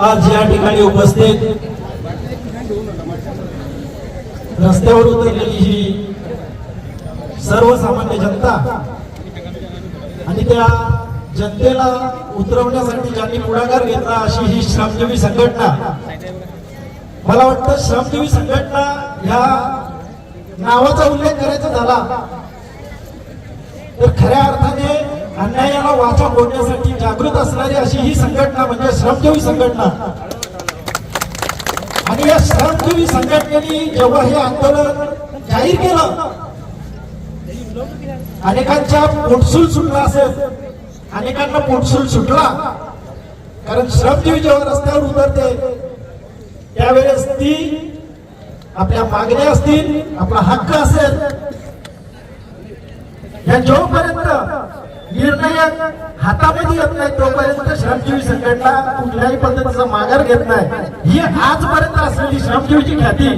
आज या ठिकाणी उपस्थित रस्त्यावर उतरलेली ही सर्वसामान्य जनता आणि त्या जनतेला उतरवण्यासाठी ज्यांनी पुढाकार घेतला अशी ही श्रमजीवी संघटना. मला वाटतं श्रमजीवी संघटना ह्या नावाचा उल्लेख करायचा झाला तर खऱ्या अर्थाने अन्यायाला वाचा फोडण्यासाठी जागृत असणारी अशी ही संघटना म्हणजे श्रमजीवी संघटना. आणि या श्रमजीवी संघटनेने जेव्हा हे आंदोलन जाहीर केलं अनेकांच्या पोटसूल सुटला असेल अनेकांना पोटसूल सुटला. कारण श्रमजीवी जेव्हा रस्त्यावर उतरते त्यावेळेस ती आपल्या मागण्या असतील आपला हक्क असेल. या जोपर्यंत निर्णय हातामध्ये येत नाही तोपर्यंत श्रमजीवी संघटना कुठल्याही पद्धतीचा माघार घेत नाही. ही आजपर्यंत असलेली श्रमजीवीची ख्याती.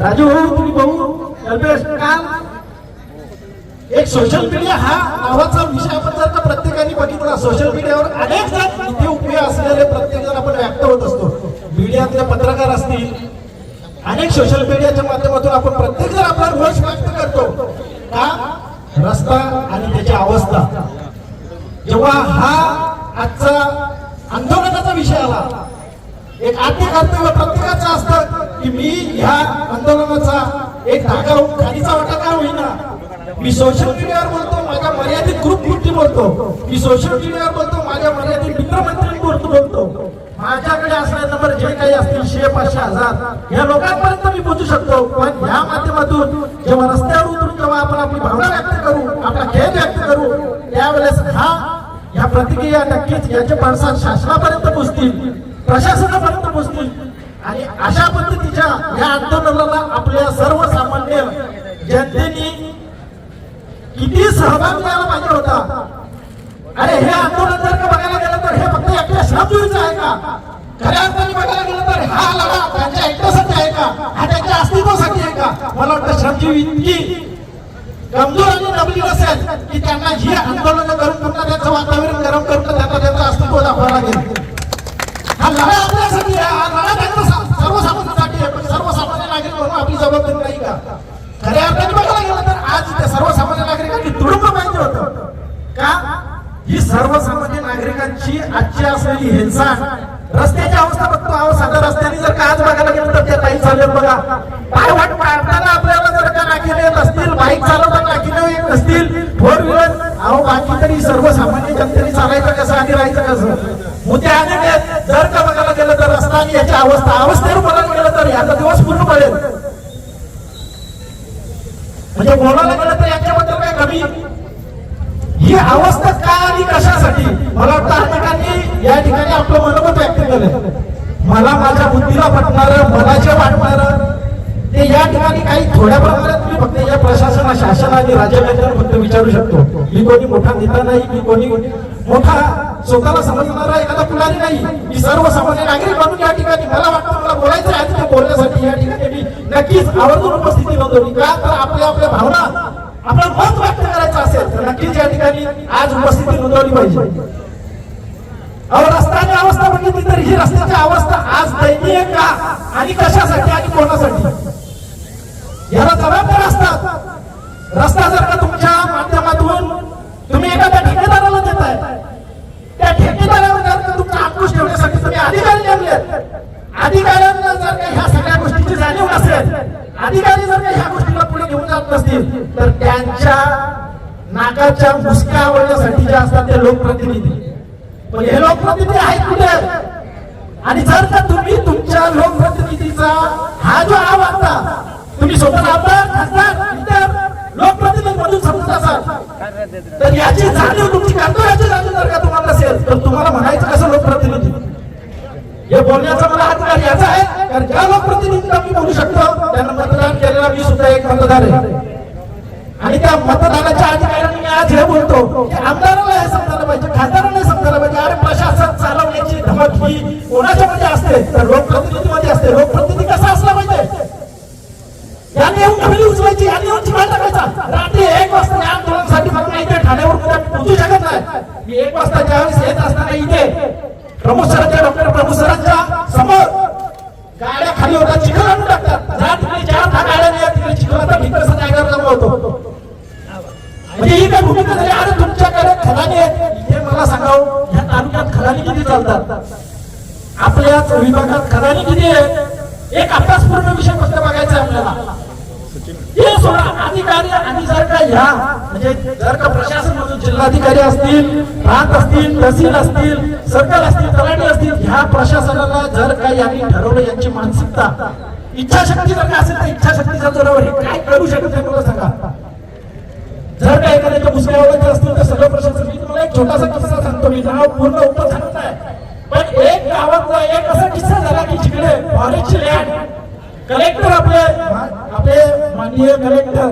राजू भाऊ तुम्ही भाऊ कल्पेश काल एक सोशल मीडिया हा नावाचा विषय आपण जर का प्रत्येकाने बघितला सोशल मीडियावर अनेक जण इथे उपयोग असलेले प्रत्येक जण आपण व्यक्त होत असतो. मीडियातले पत्रकार असतील अनेक सोशल मीडियाच्या माध्यमातून आपण प्रत्येक जण आपला रोष व्यक्त करतो. का? रस्ता आणि त्याची अवस्था. जेव्हा हा आजचा आंदोलनाचा विषय आला एक आद्य कर्तव्य प्रत्येकाचं असतं की मी ह्या आंदोलनाचा एक धागा होऊन खालीचा वाटा काय होईना? मी सोशल मीडियावर बोलतो माझ्या मर्यादित ग्रुप गोष्टी बोलतो. मी सोशल मीडियावर बोलतो माझ्या मर्यादित मित्रमंत्र्यांवरती बोलतो. माझ्याकडे असणारे नंबर जे काही असतील शे पाचशे हजार या लोकांपर्यंत मी पोहोचू शकतो. पण ह्या माध्यमातून जेव्हा रस्त्यावर जेव्हा आपण आपली भावना व्यक्त करू आपला खेळ व्यक्त करू त्यावेळेस हा या प्रतिक्रिया नक्कीच याचे पडसाद शासनापर्यंत पोचतील प्रशासनापर्यंत पोचतील आणि अशा पद्धतीच्या या आंदोलनाला आपल्या सर्वसामान्य जनतेने किती सहभाग मिळाला पाहिजे होता? अरे हे आंदोलन जर का बघायला गेलं तर हे फक्त एकट्या श्रमजीवीचं आहे का? खऱ्या अर्थाने बघायला गेलं तर हा लढा त्यांच्या एकट्यासाठी आहे का? हा त्यांच्या अस्तित्वासाठी आहे का? मला वाटतं श्रमजीवी कमजोर आणि नबली असेल की त्यांना ही आंदोलन करून पुन्हा त्यांचं वातावरण गरम करून त्यांना त्यांचं अस्तित्व दाखवावं लागेल. हा लढा आपल्यासाठी हा लढा त्यांचा सर्वसामान्यांसाठी आहे. पण सर्वसामान्य नागरिक म्हणून आपली जबाबदारी नाही का? खऱ्या अर्थाने बघायला गेलं तर आज त्या सर्वसामान्य नागरिकांनी तुडुंब पाहिजे होतं. का? ही सर्वसामान्य नागरिकांची आजची असलेली हिंसा रस्त्याची अवस्था बघतो. अहो साध्या रस्त्याने जर का आज बघायला गेलं तर त्या ताई चालेल बघा. पाय वाट पाडताना आपल्याला जर का नाकीने येत असतील बाईक चालव नाकीने येत नसतील फोर व्हीलर अहो बाकी तरी सर्वसामान्य जनतेने चालायचं कसं आणि राहायचं कसं? मुद्दे अनेक आहेत जर का बघायला गेलं तर रस्ता आणि याची अवस्था अवस्थेवर बघायला गेलं तर याचा दिवस पूर्ण पडेल. म्हणजे बोलायला गेलं तर याच्याबद्दल काय कमी? ही अवस्था का आणि कशासाठी? मला वाटतं अनेकांनी या ठिकाणी आपलं मनोमत व्यक्त केलं मला माझ्या बुद्धीला पटणार मला जे वाटणार ते या ठिकाणी काही थोड्या प्रमाणात मी फक्त या प्रशासना शासन आणि राज्यकर्त्यांना फक्त विचारू शकतो. मी कोणी मोठा नेता नाही मी कोणी मोठा स्वतःला समजणारा एखादा पुढारी नाही. मी सर्वसामान्य नागरिक म्हणून या ठिकाणी मला वाटतं मला बोलायचं आहे ते बोलण्यासाठी. या ठिकाणी मी नक्कीच आवर्जून उपस्थिती नोंदवली. का? तर आपल्या आपल्या भावना आपलं मत व्यक्त करायचं असेल तर नक्कीच या ठिकाणी आज उपस्थिती नोंदवली पाहिजे. अहो रस्त्याची अवस्था बघितली तर ही रस्त्याची अवस्था आज दैनीय का? आणि कशासाठी? आणि कोणासाठी? याला जबाबदार असतात. रस्ता जर का तुमच्या माध्यमातून तुम्ही एखाद्या ठेकेदाराला देताय त्या ठेकेदारावर जर का तुमचा अंकुश ठेवण्यासाठी तुम्ही अधिकारी नेमले अधिकाऱ्यांना जर का ह्या सगळ्या गोष्टीची जाणीव नसेल अधिकारी जर का ह्या गोष्टीला पुढे घेऊन जात नसतील तर त्यांच्या नाकाच्या मुसक्या आवडण्यासाठी जे असतात ते लोकप्रतिनिधी. पण हे लोकप्रतिनिधी आहेत कुठे? आणि जर का तुम्ही तुमच्या लोकप्रतिनिधीचा हा जो आवाज तुम्ही स्वतः आमदार खासदार इतर लोकप्रतिनिधी म्हणून समजत असाल तर याची जाणीव तुमची कर्तव्याची जाणीव जर का तुम्हाला नसेल तर तुम्हाला म्हणायचं कसं लोकप्रतिनिधी हे बोलण्याचा मला अधिकार याचा आहे कारण ज्या लोकप्रतिनिधीला मी बोलू शकतो त्यांना मतदान केलेला मी सुद्धा एक मतदार आहे. आणि त्या मतदानाच्या अधिकाऱ्यांनी मी आज हे बोलतो की आमदाराला हे समजायला पाहिजे. येत असताना इथे प्रमुख सरांच्या डॉक्टर प्रमुख सरांच्या समोर गाड्या खाली होतात चिखल आणून टाकतात. जा तिकडे चार दहा गाड्या नाही तिकडे चिखलाचा भिंतसा जागेवर जमा होतो. म्हणजे ही काय भूमिका झाली? अरे तुमच्याकडे खदाने आहेत. इथे मला सांगाव या तालुक्यात खदाने किती चालतात? आपल्याच विभागात खदाने किती आहेत? एक अभ्यासपूर्ण विषय फक्त बघायचा आपल्याला. हे सोडा अधिकारी आणि जर का ह्या म्हणजे जर का प्रशासन मधून जिल्हाधिकारी असतील प्रांत असतील तहसील असतील सरकार असतील तलाठी असतील ह्या प्रशासनाला जर का यांनी ठरवलं यांची मानसिकता इच्छाशक्ती जर का असेल तर इच्छाशक्तीच्या जोरावर हे काय करू शकत नाही मला सांगा. जर का एखाद्याच्या मुसल्यावरचे असतील तर सगळं प्रशासन मी तुम्हाला एक छोटासा किस्सा सांगतो मी नाव पूर्ण उत्तर सांगत आहे. पण एक गावातला एक असा किस्सा झाला की जिकडे फॉरेस्टची लँड कलेक्टर आपले आपले माननीय कलेक्टर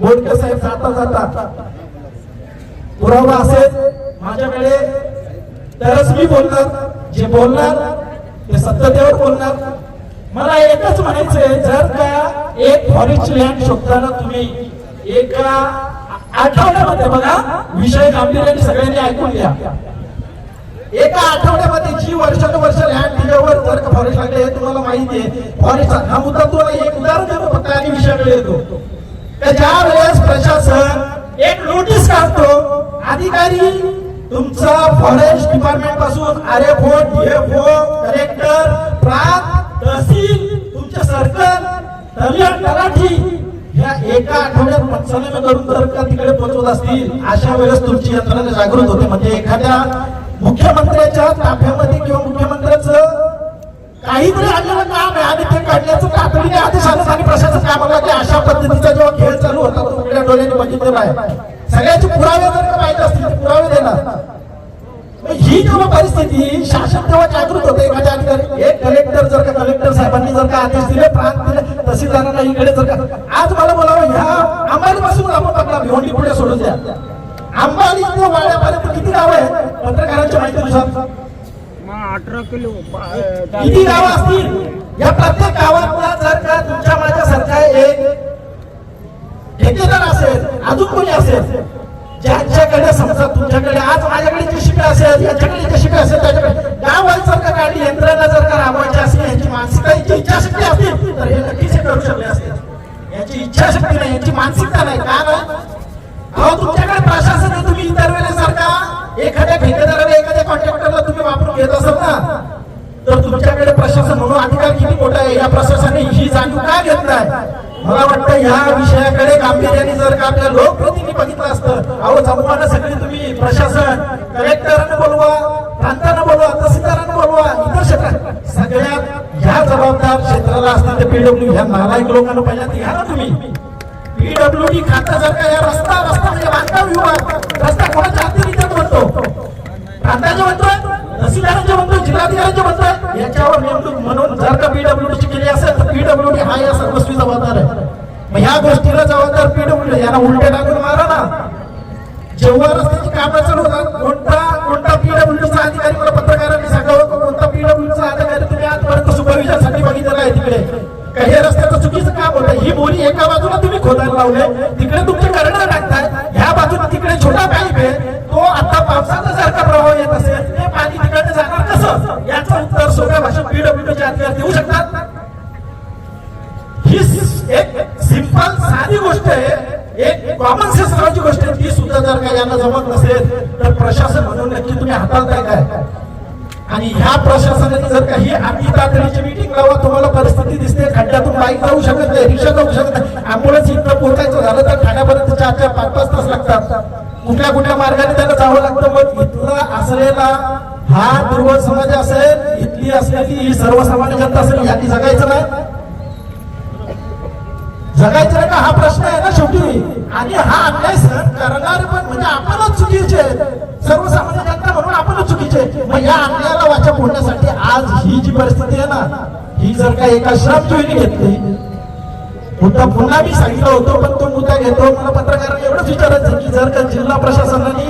बोडके साहेब जाता जाता. पुरावा असेल माझ्याकडे तरच मी बोलणार. जे बोलणार ते सत्यतेवर बोलणार. मला एकच म्हणायचंय जर का एक फॉरेस्ट लँड शोधताना तुम्ही एका आठवड्यामध्ये बघा विषय गांभीर्याने सगळ्यांनी ऐकून घ्या. एका आठवड्यामध्ये जी वर्षानुवर्ष लँड दिल्यावर जर का फॉरेस्ट लागले हे तुम्हाला माहिती आहे. फॉरेस्ट हा मुद्दा तुम्हाला एक उदाहरण देतो फक्त आणि विषयाकडे येतो तर ज्या वेळेस प्रशासन एक नोटीस काढतो अधिकारी तुमचा forest डिपार्टमेंटपासून R F O D F O collector प्रांत तहसील तुमचे सर्कल तलियन तलाठी ह्या एका आठवड्यात पंचनामे करून जर का तिकडे पोहोचवत असतील. अशा वेळेस तुमची यंत्रणा जागृत होते. म्हणजे एखाद्या मुख्यमंत्र्याच्या ताफ्यामध्ये किंवा मुख्यमंत्र्याचं काहीतरी आलेलं काम आहे. आणि ते काढण्याचं तातडीने आदेश आलं आणि प्रशासन कामाला की अशा पद्धतीचा जेव्हा खेळ चालू होता तो उघड्या डोळ्याने बघितलेला आहे. सगळ्याचे पुरावे जर का पाहिजे असतील तर पुरावे देणार ही जेव्हा परिस्थिती शासन तेव्हा जागृत होते. एखाद्या अधिकारी एक कलेक्टर जर का कलेक्टर साहेबांनी जर का आदेश दिले प्रांत दिले तहसीलदारांना इकडे जर का आज मला बोलावं ह्या अंबानीपासून आपण आपला भिवंडी पुढे सोडून द्या. ते वाड्यापर्यंत किती गाव आहे पत्रकारांच्या माहितीनुसार. अठरा किलो किती गावं असतील? या प्रत्येक गावातला जर का तुमच्या माझ्यासारखा एक ठेकेदार असेल अजून कोणी असेल ज्यांच्याकडे समजा तुमच्याकडे आज माझ्याकडे जे शिपे असेल याच्याकडे जे शिपे असेल त्याच्याकडे गावात जर का काढली यंत्रणा जर का राबवायची असेल यांची मानसिकता यांची इच्छाशक्ती असतील तर हे नक्कीच करू शकले असते. यांची इच्छाशक्ती नाही यांची मानसिकता नाही. का नाही अहो तुमच्याकडे एखाद्या ठेकेदाराला एखाद्या कॉन्ट्रॅक्टरला तुम्ही वापरून घेत असाल ना तर तुमच्याकडे प्रशासन म्हणून अधिकार किती मोठा आहे? या प्रशासनाने ही जाणीव का घेत नाही? मला वाटतं ह्या विषयाकडे गांभीर्याने जर का आपल्या लोकप्रतिनिधी बघितलं असतं अहो जमवाना सगळी तुम्ही प्रशासन कलेक्टरांना बोलवा प्रांतांना बोलवा तहसीलदारांना बोलवा इतर क्षेत्रात. सगळ्यात ह्या जबाबदार क्षेत्राला असणार ते पीडब्ल्यू ह्या नालायक लोकांना पाहिजे घ्या ना तुम्ही. पीडब्ल्यूडी खातं जर का या रस्ता रस्ता म्हणजे बांधकाम विभाग रस्ता कोणाच्या हाती म्हणतो? प्रांताचे म्हणतोय तहसीलदारांचे म्हणतोय जिल्हाधिकाऱ्यांचे म्हणतोय याच्यावर नेमणूक म्हणून जर का पीडब्ल्यूडी केली असेल तर पीडब्ल्यूडी हा या सर्वस्वी जबाबदार आहे. मग ह्या गोष्टीला जबाबदार पीडब्ल्यूडी यांना उलटे टाकून मारा ना. जेव्हा रस्त्याची कामं चालू होतात कोणता कोणता पीडब्ल्यूडीचा अधिकारी मला पत्रकारांनी सांगावं? की कोणता पीडब्ल्यूडीचा अधिकारी तुम्ही आजपर्यंत सुपरविजनसाठी बघितलेला आहे तिकडे? काही रस्ते काय काम ही बोली एका बाजूला तुम्ही खोदायला लावले तिकडे तुमचे करणं टाकताय ह्या बाजूला तिकडे छोटा पाईप आहे. तो आता पावसाचा सारखा प्रभाव येत असेल. ते पाणी तिकडे जाणार कसं? याचं उत्तर सोप्या भाषेत पीडब्ल्यूडीचे अधिकारी देऊ शकतात. ही एक सिंपल साधी गोष्ट आहे. एक कॉमन सेन्स नावाची गोष्ट आहे. ती सुद्धा जर का यांना जमत नसेल तर प्रशासन म्हणून नक्की तुम्ही हाताळताय काय? आणि ह्या प्रशासनाने जर काही आम्ही तातडीची मीटिंग लावा तुम्हाला परिस्थिती दिसते खड्ड्यातून बाईक जाऊ शकत नाही रिक्षा जाऊ शकत नाही. ॲम्ब्युलन्स इथं पोहोचायचं झालं तर ठाण्यापर्यंत चार चार पाच पाच तास लागतात. कुठल्या कुठल्या मार्गाने त्याला जावं लागतं? मग इथला असलेला हा दुर्बल समाज असेल इथली असलेली ही सर्वसामान्य जनता असेल यांनी जगायचं नाही. जगायचं नाही का? हा प्रश्न आहे ना शेवटी. आणि हा अन्याय सहन करणार पण म्हणजे आपणच चुकीचे सर्वसामान्य जनता म्हणून आपणच चुकीचे मग या अन्याय वाचा आज ही जी परिस्थिती आहे ना ही जर का एका श्रमजीवीने घेतली मुद्दा पुन्हा मी सांगितलं होतो पण तो मुद्दा घेतो मला पत्रकारांना एवढंच विचारायचं की जर का जिल्हा प्रशासनाने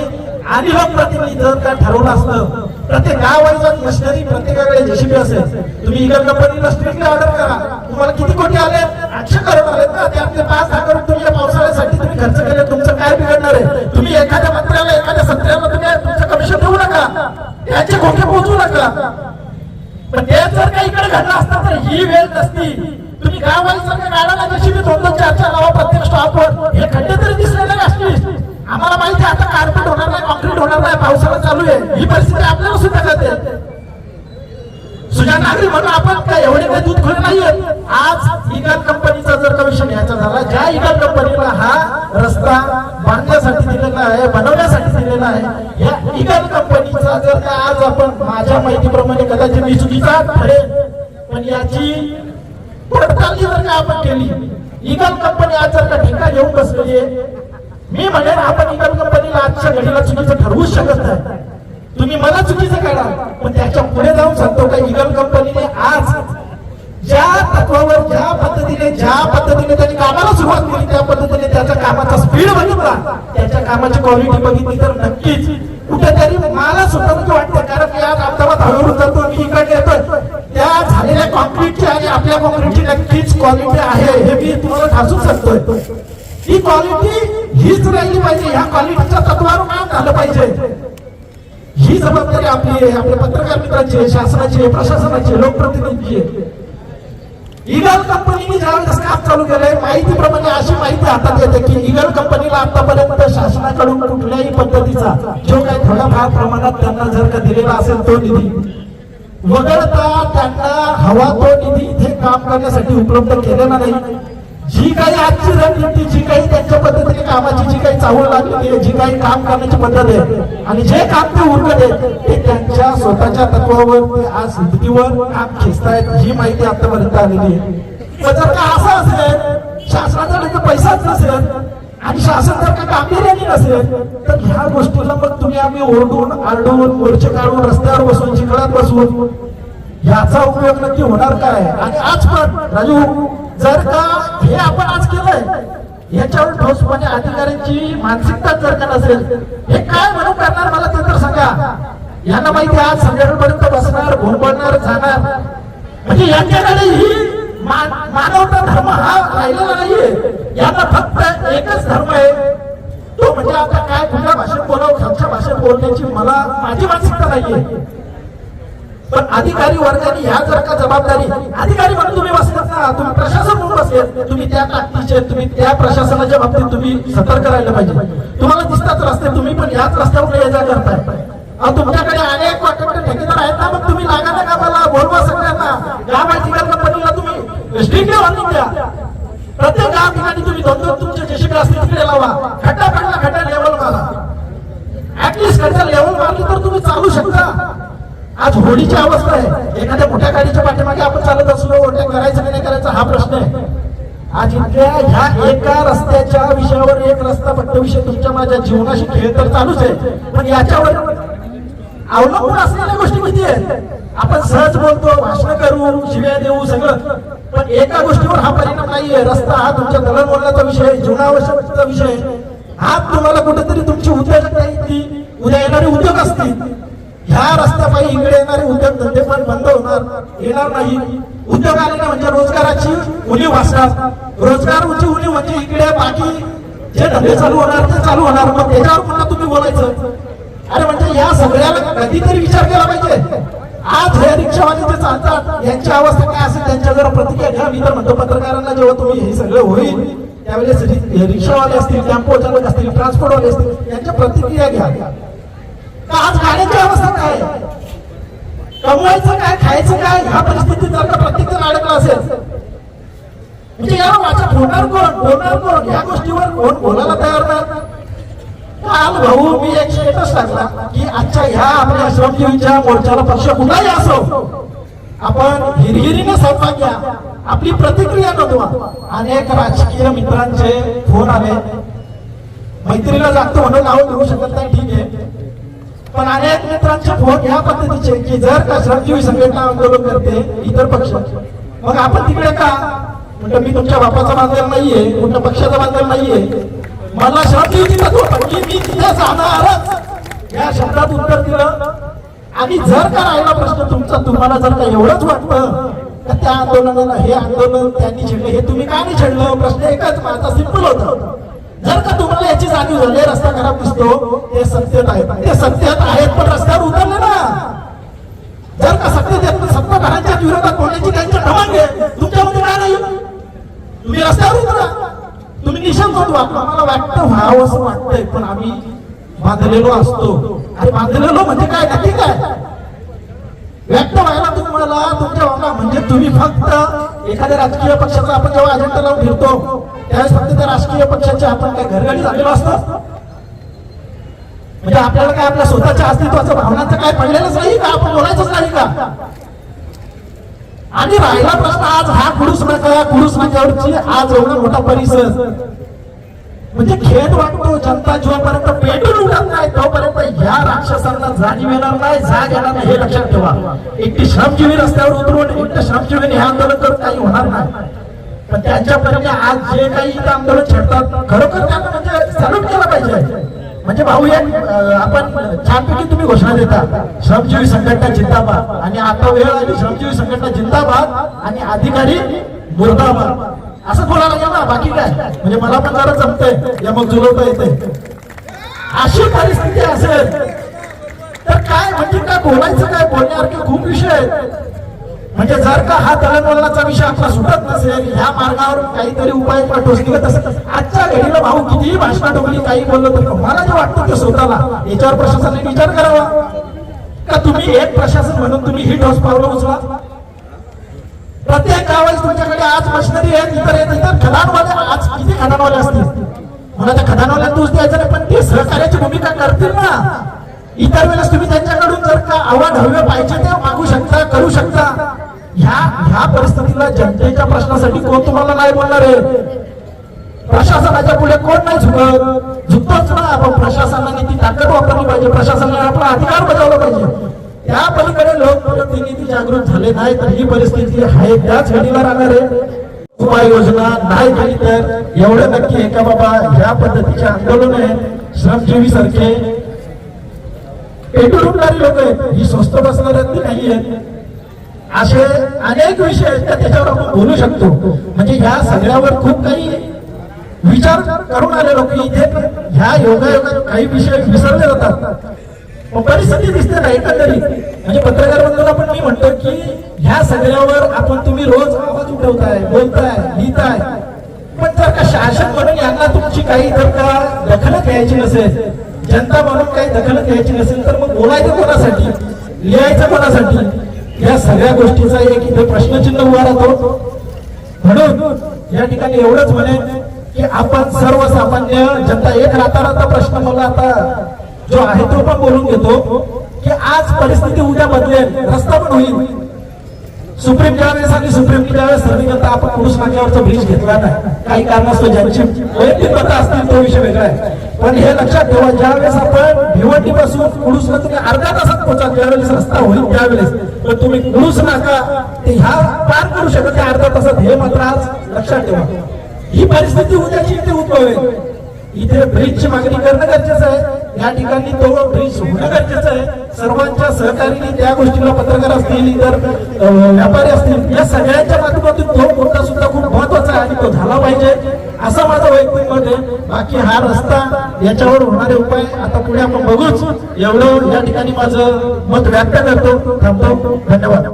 आणि लोकप्रतिनिधी जर का ठरवलं असतं प्रत्येक गाव मशिनरी प्रत्येकाकडे जेसीबी असेल तुम्ही इकडे कंपनीला स्ट्रिक्टली ऑर्डर करा तुम्हाला किती कोटी आले? आठशे करोड आले ना ते आपले पाच दहा करोड तुम्ही पावसाळ्यासाठी तुम्ही खर्च केले तुमचं काय बिघडणार आहे? तुम्ही एखाद्या मंत्र्याला एखाद्या संत्र्याला तुम्ही तुमचं कमिशन देऊ नका? याचे खोके पोहोचू नका. पण ते जर काही इकडे घडलं असतं तर ही वेळ नसती. तुम्ही गावाला सारख्या गाड्याला जशी मी दोन दोन चार चार गावा प्रत्येक स्टॉपवर हे खड्डे तरी दिसले नाही राष्ट्रीय आम्हाला माहिती आहे आता कार्पेट होणार नाही कॉन्क्रीट होणार नाही पावसाळा चालू आहे. ही परिस्थिती आपल्याला सुद्धा कळते. सुजान नागरी म्हणून आपण काय एवढे काही दूध खोले नाहीये. आज इगल कंपनीचा जर का विषय घ्यायचा झाला ज्या इगल कंपनीला हा रस्ता बांधण्यासाठी दिलेला आहे बनवण्यासाठी दिलेला आहे या इगल कंपनीचा जर का आज आपण माझ्या माहितीप्रमाणे कदाचित मी चुकीचा ठरेल पण याची पडताळणी जर का आपण केली इगल कंपनी आज जर का ठेका घेऊन बसलेली आहे मी म्हणेन आपण इगल कंपनीला आजच्या घडीला चुकीचं ठरवूच शकत नाही. तुम्ही मला चुकीचं काढा पण त्याच्या पुढे जाऊन सांगतो का इगल कंपनीने आज ज्या तत्वावर ज्या पद्धतीने ज्या पद्धतीने त्यांनी कामाला सुरुवात केली त्या पद्धतीने त्याच्या कामाचा स्पीड बघितला. त्याच्या कामाची क्वालिटी बघितली तर नक्कीच कुठेतरी मला सुद्धा म्हणजे वाटतं. कारण या आज अहमदाबाद हळूहळू जातो मी इकडे येतोय त्या झालेल्या कॉन्क्रीटची आणि आपल्या कॉन्क्रीटची नक्कीच क्वालिटी आहे हे मी तुम्हाला ठासू सांगतोय. ही क्वालिटी हीच राहिली पाहिजे. ह्या क्वालिटीच्या तत्वावर काम झालं पाहिजे. ही जबाबदारी आपली आहे. आपल्या पत्रकार मित्रांची आहे, शासनाची आहे, प्रशासनाची लोकप्रतिनिधीची आहे. इगल कंपनीने ज्यावेळेस काम चालू केलंय. माहितीप्रमाणे अशी माहिती हातात येते की इगल कंपनीला आतापर्यंत शासनाकडून कुठल्याही पद्धतीचा जो काही थोड्याफार प्रमाणात त्यांना जर का दिलेला असेल तो निधी वगळता त्यांना हवा तो निधी इथे काम करण्यासाठी उपलब्ध केलेला नाही. जी काही आजची रणनीती जी काही त्यांच्या पद्धतीने कामाची जी काही चावळ लागलेली आहे जी काही काम करण्याची पद्धत आहे आणि जे काम ते उरकत आहे ते त्यांच्या स्वतःच्या तत्वावर ते आज स्थितीवर काम खेचतायत ही माहिती आतापर्यंत आलेली आहे. पण जर का असं असेल शासनाचा पैसाच नसेल आणि शासन जर का गांभीर्याने नसेल तर ह्या गोष्टीला मग तुम्ही आम्ही ओरडून आरडून मोर्चे काढून रस्त्यावर बसून चिखलात बसून याचा उपयोग नक्की होणार काय? आणि आज पण राजू जर का हे आपण आज केलंय याच्यावर ठोसपणे अधिकाऱ्यांची मानसिकता जर का नसेल हे काय म्हणून करणार मला ते तर सांगा. यांना माहिती आज संध्याकाळपर्यंत बसणार भोंबळणार जाणार. म्हणजे यांच्याकडे ही मान- मानवता धर्म हा राहिलेला नाहीये. यांना फक्त एकच धर्म आहे. तो म्हणजे आता काय तुझ्या भाषेत बोलावं खालच्या भाषेत बोलण्याची मला माझी मानसिकता नाहीये. पण अधिकारी वर्गाने ह्या जर का जबाबदारी अधिकारी म्हणून तुम्ही बसलात ना तुम्ही प्रशासन म्हणून बसले तुम्ही त्या ताकदीचे तुम्ही त्या प्रशासनाच्या बाबतीत तुम्ही सतर्क राहिलं पाहिजे. तुम्हाला दिसतात रस्ते तुम्ही पण याच रस्त्यावर ये जा करताय. तुमच्याकडे अनेक वाटत ठेकेदार आहेत ना मग तुम्ही लागा ना कामाला बोलवा सगळ्यांना. गाव ठिकाण कंपनीला तुम्ही स्ट्रिक्टली बांधून द्या. प्रत्येक गाव ठिकाणी तुम्ही दोन दोन तुमचे जेसीबी असतील तिकडे लावा. खड्डा पडला खड्डा लेवल मारा. ऍटलिस्ट खड्डा लेवल मारली तर तुम्ही चालू शकता. आज होडीची अवस्था आहे. एखाद्या मोठ्या गाडीच्या पाठीमागे आपण चालत असलो ओट्या करायचं की नाही करायचं हा प्रश्न आहे. आज इथल्या ह्या एका रस्त्याच्या विषयावर एक रस्ता पट्ट विषय तुमच्या माझ्या जीवनाशी खेळ तर चालूच आहे. पण याच्यावर अवलंबून असलेल्या गोष्टी किती आहेत? आपण सहज बोलतो भाषण करू शिव्या देऊ सगळं. पण एका गोष्टीवर हा परिणाम नाहीये. रस्ता हा तुमच्या दळणवळणाचा विषय जीवनावश्यकचा विषय हा तुम्हाला कुठेतरी तुमची उद्योजकता येतील उद्या येणारे उद्योग असतील. ह्या रस्त्यापायी इकडे येणारे उद्योग धंदे पण बंद होणार. येणार नाही. उद्योग आलेले म्हणजे रोजगाराची उणीव असणार रोजगार उंची उणीव म्हणजे इकडे बाकी जे धंदे चालू होणार ते चालू होणार. मग त्याच्यावर पुन्हा तुम्ही बोलायचं. अरे म्हणजे या सगळ्याला कधीतरी विचार केला पाहिजे. आज हे रिक्षावाले जे चालतात यांची अवस्था काय असेल त्यांच्या जर प्रतिक्रिया घ्या. मी तर म्हणतो पत्रकारांना जेव्हा तुम्ही हे सगळं होईल त्यावेळेस रिक्षावाले असतील टेम्पो चालक असतील ट्रान्सपोर्टवाले असतील यांच्या प्रतिक्रिया घ्या. आज गाण्याची अवस्था काय कमवायचं काय खायचं काय ह्या परिस्थितीत जर का प्रत्येक जण अडकला असेल. म्हणजे या माझ्या बोलणार कोण बोलणार कोण? या गोष्टीवर कोण बोलायला तयार नाही? काल भाऊ मी एक स्टेटस टाकला की आजच्या ह्या आपल्या श्रमजीवीच्या मोर्चाला पक्ष कुठलाही असो आपण हिरहिरीने सहभाग घ्या. आपली प्रतिक्रिया नोंदवा. अनेक राजकीय मित्रांचे फोन आले. मैत्रीला जागतो म्हणून नाव देऊ शकत नाही ठीक आहे. पण अनेक मित्रांचे फोन या पद्धतीचे की जर का श्रमजीवी संघटना आंदोलन करते इतर पक्ष मग आपण तिकडे का? म्हणजे मी तुमच्या बापाचा बांधलेला नाहीये कुठल्या पक्षाचा बांधलेला नाहीये. मला श्रमजीवी तत्व पडली मी तिथे जाणारच. या शब्दात उत्तर दिलं. आणि जर का राहिला प्रश्न तुमचा तुम्हाला जर का एवढंच वाटतं का त्या आंदोलनाला हे आंदोलन त्यांनी छेडलं हे तुम्ही का नाही छेडलं? प्रश्न एकच माझा सिंपल होता. जर का तुम्हाला याची जाणीव झाली रस्ता खराब दिसतो ते सत्यत आहेत. ते सत्यत आहेत पण रस्त्यावर उतरले ना. जर का सत्य सत्ताधाऱ्यांच्या विरोधात बोलण्याची त्यांच्या ठमांग आहे. तुमच्यामध्ये काय नाही? तुम्ही रस्त्यावर उतरा. तुम्ही निशांत होतो आम्हाला वाटतं व्हावं असं वाटतंय पण आम्ही बांधलेलो असतो. आणि बांधलेलो म्हणजे काय? नक्की काय? व्यक्त व्हायला तुम्हाला तुमच्या भावना म्हणजे तुम्ही फक्त एखाद्या राजकीय पक्षाचा आपण जेव्हा अजेंडा लावून फिरतो त्यावेळेस फक्त त्या राजकीय पक्षाचे आपण काय घरगाडी झालेलो असतो? म्हणजे आपल्याला काय आपल्या स्वतःच्या अस्तित्वाचं भावनांचं काय पडलेलंच नाही का? आपण बोलायचंच नाही का? आणि राहिला प्रश्न आज हा कुडूस म्हणजे नाका कुडूस म्हणजे नाक्यावरची आज एवढा मोठा परिसर. म्हणजे खेद वाटतो जनता जेव्हापर्यंत पेटून उठत नाही. तोपर्यंत ह्या राक्षसांना जाणीव येणार नाही. जाग येणार नाही. हे लक्षात ठेवा. एकटी श्रमजीवी रस्त्यावर उतरून एकट्या श्रमजीवीने हे आंदोलन करून काही होणार नाही. पण त्यांच्यापर्यंत आज जे काही इथं आंदोलन छेडतात खरोखर त्यांना म्हणजे सॅल्यूट केलं पाहिजे. म्हणजे भाऊ एक आपण छानपैकी तुम्ही घोषणा देता श्रमजीवी संघटना जिंदाबाद आणि आता वेळ आली श्रमजीवी संघटना जिंदाबाद आणि अधिकारी मुर्दाबाद. असं बोलायला लागेल ना बाकी काय? म्हणजे मला पण जरा जमतंय या मग जुलवता येते अशी परिस्थिती असेल तर काय म्हणजे काय बोलायचं काय? बोलण्यासारखे खूप विषय आहेत. म्हणजे जर का हा दळणवळणाचा विषय आपला सुटत नसेल ह्या मार्गावर काहीतरी उपाय टोचले तसं आजच्या घडीला भाऊ कितीही भाषणा टोकली काही बोललं तर मला जे वाटतं ते स्वतःला याच्यावर प्रशासनाने विचार करावा. का तुम्ही एक प्रशासन म्हणून तुम्ही ही ठोस पावलं उचला? प्रत्येक गावात तुमच्याकडे आज मशिनरी आहेत इतर आहेत इतर खदानवाले आज किती खदानवाले असतील? मला त्या खदानवाल्यांना दोष द्यायचं नाही पण ते सहकार्याची भूमिका करतील ना. इतर वेळेस तुम्ही त्यांच्याकडून जर का आव्हान हवे पाहिजे ते मागू शकता करू शकता. ह्या ह्या परिस्थितीला जनतेच्या प्रश्नासाठी कोण तुम्हाला नाही बोलणार आहे? प्रशासनाच्या पुढे कोण नाही झुकत? झुकतोच ना आपण प्रशासनाने ती ताकद वापरली पाहिजे? प्रशासनाने आपला अधिकार बजावला पाहिजे. त्या पलीकडे लोकप्रतिनिधी जागृत झाले नाही तर ही परिस्थिती आहे त्याच घडीला राहणार आहे. उपाययोजना नाही केली तर एवढं नक्की आहे का बाबा? ह्या पद्धतीचे आंदोलन आहे. श्रमजीवी सारखे. पेटून लोक आहेत. ही स्वस्त बसणार नाही आहेत. असे अनेक विषय आहेत का त्याच्यावर आपण बोलू शकतो. म्हणजे ह्या सगळ्यावर खूप काही विचार करून आले लोक इथे ह्या योगायोगात काही विषय विसरले जातात. परिस्थिती दिसते ना एकंदरीत. म्हणजे पत्रकार बंधूला पण मी म्हणतो की ह्या सगळ्यावर आपण तुम्ही रोज आवाज उठवताय बोलताय लिहिताय. पण जर का शासन म्हणून यांना तुमची काही जर का दखल घ्यायची नसेल जनता म्हणून काही दखल घ्यायची नसेल तर मग बोलायचं कोणासाठी? लिहायचं कोणासाठी? या सगळ्या गोष्टीचा एक इथे प्रश्नचिन्ह उभा राहतो. म्हणून या ठिकाणी एवढंच म्हणेन की आपण सर्वसामान्य जनता एक राहता राहता प्रश्न मला आता जो आहे तो पण बोलून घेतो की आज परिस्थिती उद्या बदलेल रस्ता पण होईल. सुप्रीम ज्यावेळेस आणि सुप्रीम ज्यावेळेस सर्दी करता आपण पुरुष नाक्यावरचा ब्रिज घेतला नाही. काही कारणास्तव ज्यांची वैयक्तिक मतं असतील तो विषय वेगळा आहे. पण हे लक्षात ठेवा ज्यावेळेस आपण भिवंडीपासून कुडूस कुडूसला तुम्ही अर्ध्या तासात पोहोचा ज्यावेळेस रस्ता होईल त्यावेळेस. पण तुम्ही कुडूस नाका ते ह्या पार करू शकत नाही अर्ध्या तासात. हे मात्र आज लक्षात ठेवा. ही परिस्थिती उद्याची इथे उद्भवेल. इथे ब्रिजची मागणी करणं गरजेचं आहे. या ठिकाणी तो ब्रिज होणं गरजेचं आहे. सर्वांच्या सहकार्याने त्या गोष्टीला पत्रकार असतील इतर व्यापारी असतील या सगळ्यांच्या माध्यमातून तो मुद्दा सुद्धा खूप महत्त्वाचा आहे आणि तो झाला पाहिजे. असं माझं वैयक्तिक मत आहे. बाकी हा रस्ता याच्यावर होणारे उपाय आता पुढे आपण बघूच. एवढं या ठिकाणी माझं मत व्यक्त करतो. थांबतो. धन्यवाद.